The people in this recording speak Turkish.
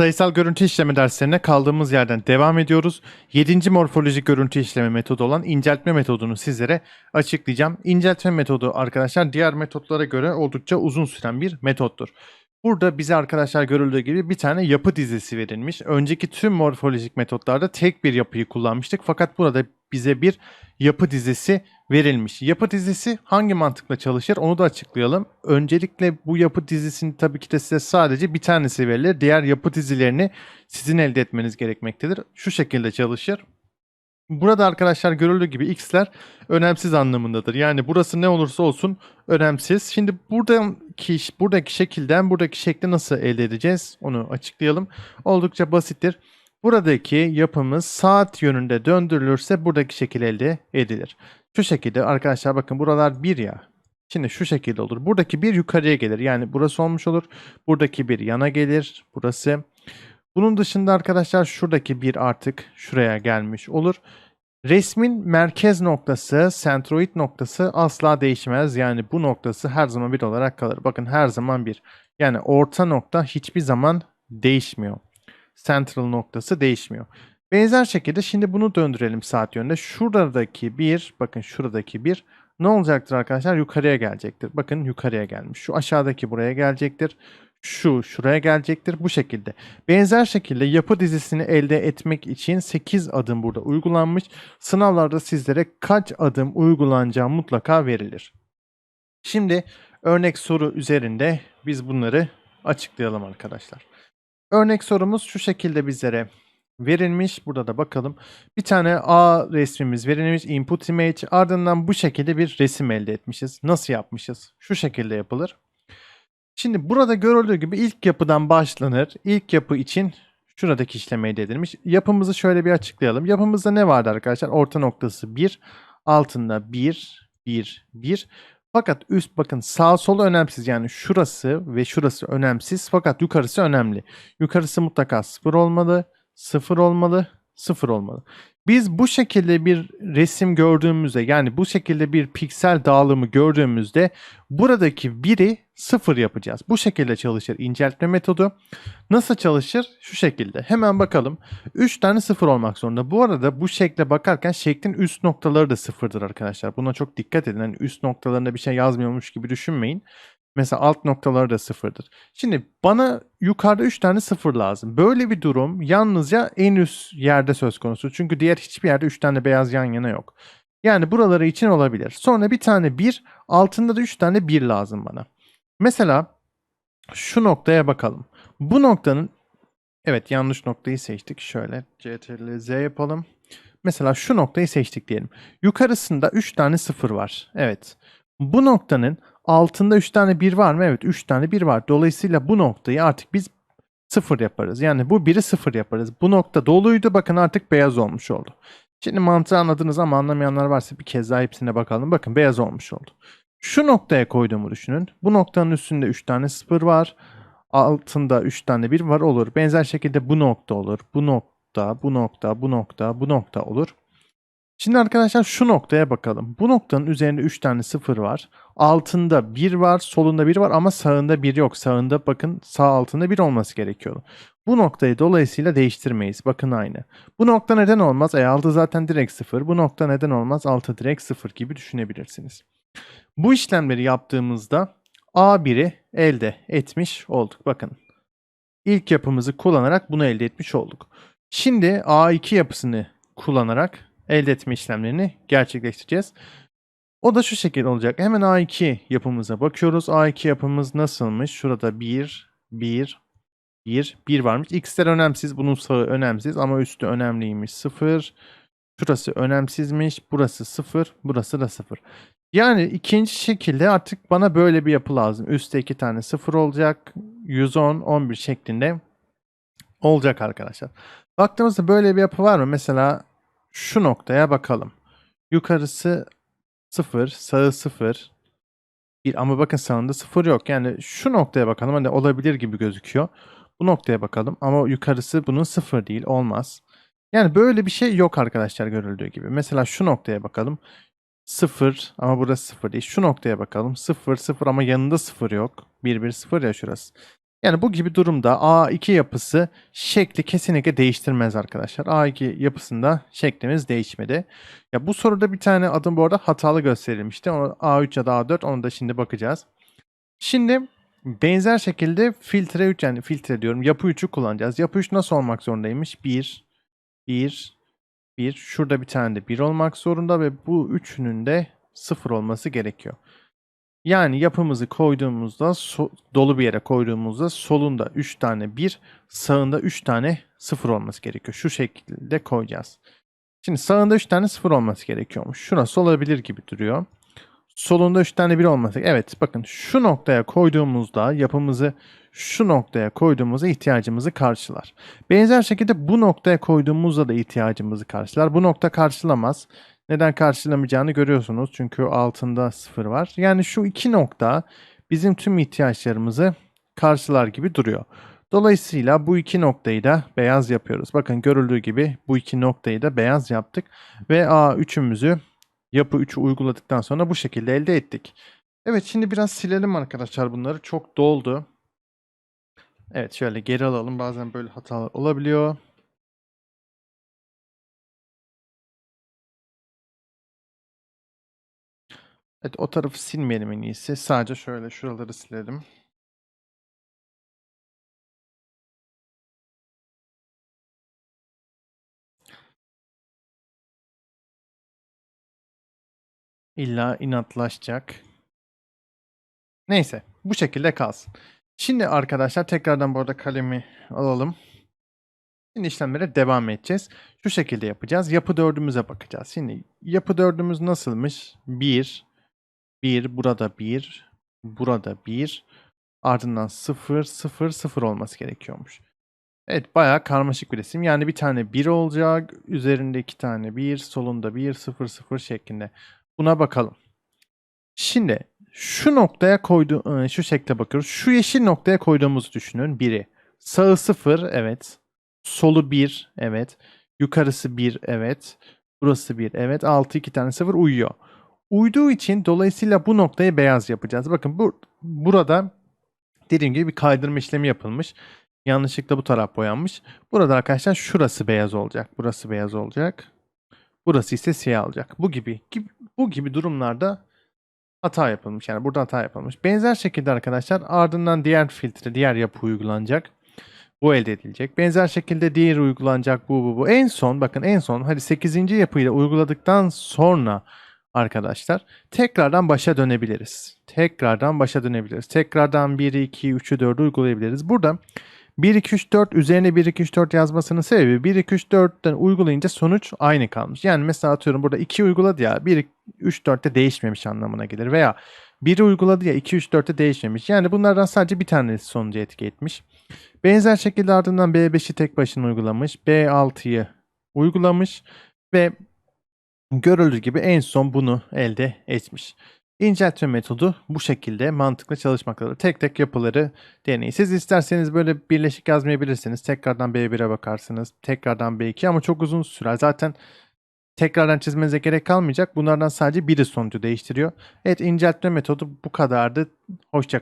Sayısal görüntü işleme derslerine kaldığımız yerden devam ediyoruz. 7. morfolojik görüntü işleme metodu olan inceltme metodunu sizlere açıklayacağım. İnceltme metodu arkadaşlar diğer metotlara göre oldukça uzun süren bir metottur. Burada bize arkadaşlar görüldüğü gibi bir tane yapı dizisi verilmiş. Önceki tüm morfolojik metotlarda tek bir yapıyı kullanmıştık fakat burada bize bir yapı dizisi verilmiş. Yapı dizisi hangi mantıkla çalışır onu da açıklayalım. Öncelikle bu yapı dizisinin tabii ki de size sadece bir tanesi verilir. Diğer yapı dizilerini sizin elde etmeniz gerekmektedir. Şu şekilde çalışır. Burada arkadaşlar görüldüğü gibi x'ler önemsiz anlamındadır. Yani burası ne olursa olsun önemsiz. Şimdi buradaki buradaki şekilden buradaki şekli nasıl elde edeceğiz onu açıklayalım. Oldukça basittir. Buradaki yapımız saat yönünde döndürülürse buradaki şekil elde edilir. Şu şekilde arkadaşlar bakın buralar 1 ya. Şimdi şu şekilde olur. Buradaki bir yukarıya gelir. Yani burası olmuş olur. Buradaki bir yana gelir. Burası. Bunun dışında arkadaşlar şuradaki bir artık şuraya gelmiş olur. Resmin merkez noktası, sentroid noktası asla değişmez. Yani bu noktası her zaman bir olarak kalır. Bakın her zaman bir. Yani orta nokta hiçbir zaman değişmiyor. Central noktası değişmiyor. Benzer şekilde şimdi bunu döndürelim saat yönünde. Şuradaki bir, bakın şuradaki bir ne olacaktır arkadaşlar? Yukarıya gelecektir. Bakın yukarıya gelmiş. Şu aşağıdaki buraya gelecektir. Şu şuraya gelecektir. Bu şekilde. Benzer şekilde yapı dizisini elde etmek için 8 adım burada uygulanmış. Sınavlarda sizlere kaç adım uygulanacağı mutlaka verilir. Şimdi örnek soru üzerinde biz bunları açıklayalım arkadaşlar. Örnek sorumuz şu şekilde bizlere verilmiş. Burada da bakalım. Bir tane A resmimiz verilmiş. Input image. Ardından bu şekilde bir resim elde etmişiz. Nasıl yapmışız? Şu şekilde yapılır. Şimdi burada görüldüğü gibi ilk yapıdan başlanır. İlk yapı için şuradaki işlem elde edilmiş. Yapımızı şöyle bir açıklayalım. Yapımızda ne vardı arkadaşlar? Orta noktası 1. Altında 1, 1, 1. Fakat üst bakın sağ solu önemsiz yani şurası ve şurası önemsiz fakat yukarısı önemli. Yukarısı mutlaka 0 olmalı, 0 olmalı, 0 olmalı. Biz bu şekilde bir resim gördüğümüzde yani bu şekilde bir piksel dağılımı gördüğümüzde buradaki biri 0 yapacağız. Bu şekilde çalışır inceltme metodu. Nasıl çalışır? Şu şekilde. Hemen bakalım. 3 tane 0 olmak zorunda. Bu arada bu şekle bakarken şeklin üst noktaları da sıfırdır arkadaşlar. Buna çok dikkat edin. Yani üst noktalarında bir şey yazmıyormuş gibi düşünmeyin. Mesela alt noktaları da sıfırdır. Şimdi bana yukarıda 3 tane sıfır lazım. Böyle bir durum yalnızca en üst yerde söz konusu. Çünkü diğer hiçbir yerde 3 tane beyaz yan yana yok. Yani buraları için olabilir. Sonra bir tane 1, altında da 3 tane 1 lazım bana. Mesela şu noktaya bakalım. Bu noktanın evet yanlış noktayı seçtik. Şöyle CTRL Z yapalım. Mesela şu noktayı seçtik diyelim. Yukarısında 3 tane 0 var. Evet. Bu noktanın altında 3 tane 1 var mı? Evet 3 tane 1 var. Dolayısıyla bu noktayı artık biz 0 yaparız. Yani bu 1'i 0 yaparız. Bu nokta doluydu bakın artık beyaz olmuş oldu. Şimdi mantığı anladınız ama anlamayanlar varsa bir kez daha hepsine bakalım. Bakın beyaz olmuş oldu. Şu noktaya koyduğumu düşünün. Bu noktanın üstünde 3 tane 0 var. Altında 3 tane 1 var olur. Benzer şekilde bu nokta olur. Bu nokta, bu nokta, bu nokta, bu nokta olur. Şimdi arkadaşlar şu noktaya bakalım. Bu noktanın üzerinde 3 tane 0 var. Altında 1 var, solunda 1 var ama sağında 1 yok. Sağında bakın sağ altında 1 olması gerekiyor. Bu noktayı dolayısıyla değiştirmeyiz. Bakın aynı. Bu nokta neden olmaz? E altı zaten direkt 0. Bu nokta neden olmaz? Altı direkt 0 gibi düşünebilirsiniz. Bu işlemleri yaptığımızda A1'i elde etmiş olduk. Bakın. İlk yapımızı kullanarak bunu elde etmiş olduk. Şimdi A2 yapısını kullanarak elde etme işlemlerini gerçekleştireceğiz. O da şu şekilde olacak. Hemen A2 yapımıza bakıyoruz. A2 yapımız nasılmış? Şurada 1, 1, 1, 1 varmış. X'ler önemsiz. Bunun sağı önemsiz ama üstü önemliymiş. 0. Şurası önemsizmiş. Burası 0. Burası da 0. Yani ikinci şekilde artık bana böyle bir yapı lazım. Üstte iki tane 0 olacak. 110, 11 şeklinde olacak arkadaşlar. Baktığımızda böyle bir yapı var mı? Mesela şu noktaya bakalım. Yukarısı 0, sağı 0. Bir, ama bakın sağında 0 yok. Yani şu noktaya bakalım. Hani olabilir gibi gözüküyor. Bu noktaya bakalım. Ama yukarısı bunun 0 değil. Olmaz. Yani böyle bir şey yok arkadaşlar görüldüğü gibi. Mesela şu noktaya bakalım. 0 ama burası 0 değil. Şu noktaya bakalım. 0 0 ama yanında 0 yok. 1 1 0 ya şurası. Yani bu gibi durumda A2 yapısı şekli kesinlikle değiştirmez arkadaşlar. A2 yapısında şeklimiz değişmedi. Ya bu soruda bir tane adım bu arada hatalı gösterilmişti. O A3 ya da A4 onu da şimdi bakacağız. Şimdi benzer şekilde filtre 3 yani filtre diyorum yapı 3'ü kullanacağız. Yapı 3 nasıl olmak zorundaymış? 1, 1, 1. Şurada bir tane de 1 olmak zorunda ve bu üçünün de 0 olması gerekiyor. Yani yapımızı koyduğumuzda so- dolu bir yere koyduğumuzda solunda 3 tane 1, sağında 3 tane 0 olması gerekiyor. Şu şekilde koyacağız. Şimdi sağında 3 tane 0 olması gerekiyormuş. Şurası olabilir gibi duruyor. Solunda 3 tane 1 olması. Evet bakın şu noktaya koyduğumuzda yapımızı şu noktaya koyduğumuzda ihtiyacımızı karşılar. Benzer şekilde bu noktaya koyduğumuzda da ihtiyacımızı karşılar. Bu nokta karşılamaz. Neden karşılamayacağını görüyorsunuz. Çünkü altında 0 var. Yani şu iki nokta bizim tüm ihtiyaçlarımızı karşılar gibi duruyor. Dolayısıyla bu iki noktayı da beyaz yapıyoruz. Bakın görüldüğü gibi bu iki noktayı da beyaz yaptık. Ve A3'ümüzü yapı 3'ü uyguladıktan sonra bu şekilde elde ettik. Evet şimdi biraz silelim arkadaşlar bunları. Çok doldu. Evet şöyle geri alalım. Bazen böyle hatalar olabiliyor. Evet o tarafı silmeyelim en iyisi. Sadece şöyle şuraları silelim. İlla inatlaşacak. Neyse bu şekilde kalsın. Şimdi arkadaşlar tekrardan bu arada kalemi alalım. Şimdi işlemlere devam edeceğiz. Şu şekilde yapacağız. Yapı dördümüze bakacağız. Şimdi yapı dördümüz nasılmış? 1, 1, burada 1, burada 1, ardından 0, 0, 0 olması gerekiyormuş. Evet bayağı karmaşık bir resim. Yani bir tane 1 olacak, üzerinde iki tane 1, solunda 1, 0, 0 şeklinde. Buna bakalım. Şimdi şu noktaya koydu, e, şu şekle bakıyoruz. Şu yeşil noktaya koyduğumuzu düşünün. Biri. Sağı 0, evet. Solu 1, evet. Yukarısı 1, evet. Burası 1, evet. Altı iki tane 0 uyuyor. Uyduğu için dolayısıyla bu noktayı beyaz yapacağız. Bakın bu burada dediğim gibi bir kaydırma işlemi yapılmış. Yanlışlıkla bu taraf boyanmış. Burada arkadaşlar şurası beyaz olacak. Burası beyaz olacak. Burası ise siyah olacak. Bu gibi, gibi bu gibi durumlarda hata yapılmış. Yani burada hata yapılmış. Benzer şekilde arkadaşlar ardından diğer filtre, diğer yapı uygulanacak. Bu elde edilecek. Benzer şekilde diğer uygulanacak bu bu bu. En son bakın en son hadi 8. yapıyla uyguladıktan sonra arkadaşlar tekrardan başa dönebiliriz. Tekrardan başa dönebiliriz. Tekrardan 1, 2, 3'ü 4'ü uygulayabiliriz. Burada 1, 2, 3, 4 üzerine 1, 2, 3, 4 yazmasının sebebi 1, 2, 3, 4'ten uygulayınca sonuç aynı kalmış. Yani mesela atıyorum burada 2 uyguladı ya 1, 3, 4'te değişmemiş anlamına gelir. Veya 1'i uyguladı ya 2, 3, 4'te değişmemiş. Yani bunlardan sadece bir tanesi sonucu etki etmiş. Benzer şekilde ardından B5'i tek başına uygulamış. B6'yı uygulamış ve görüldüğü gibi en son bunu elde etmiş. İnceltme metodu bu şekilde mantıklı çalışmaktadır. Tek tek yapıları deneyin. Siz isterseniz böyle birleşik yazmayabilirsiniz. Tekrardan B1'e bakarsınız. Tekrardan B2 ama çok uzun sürer. Zaten tekrardan çizmenize gerek kalmayacak. Bunlardan sadece biri sonucu değiştiriyor. Evet inceltme metodu bu kadardı. Hoşça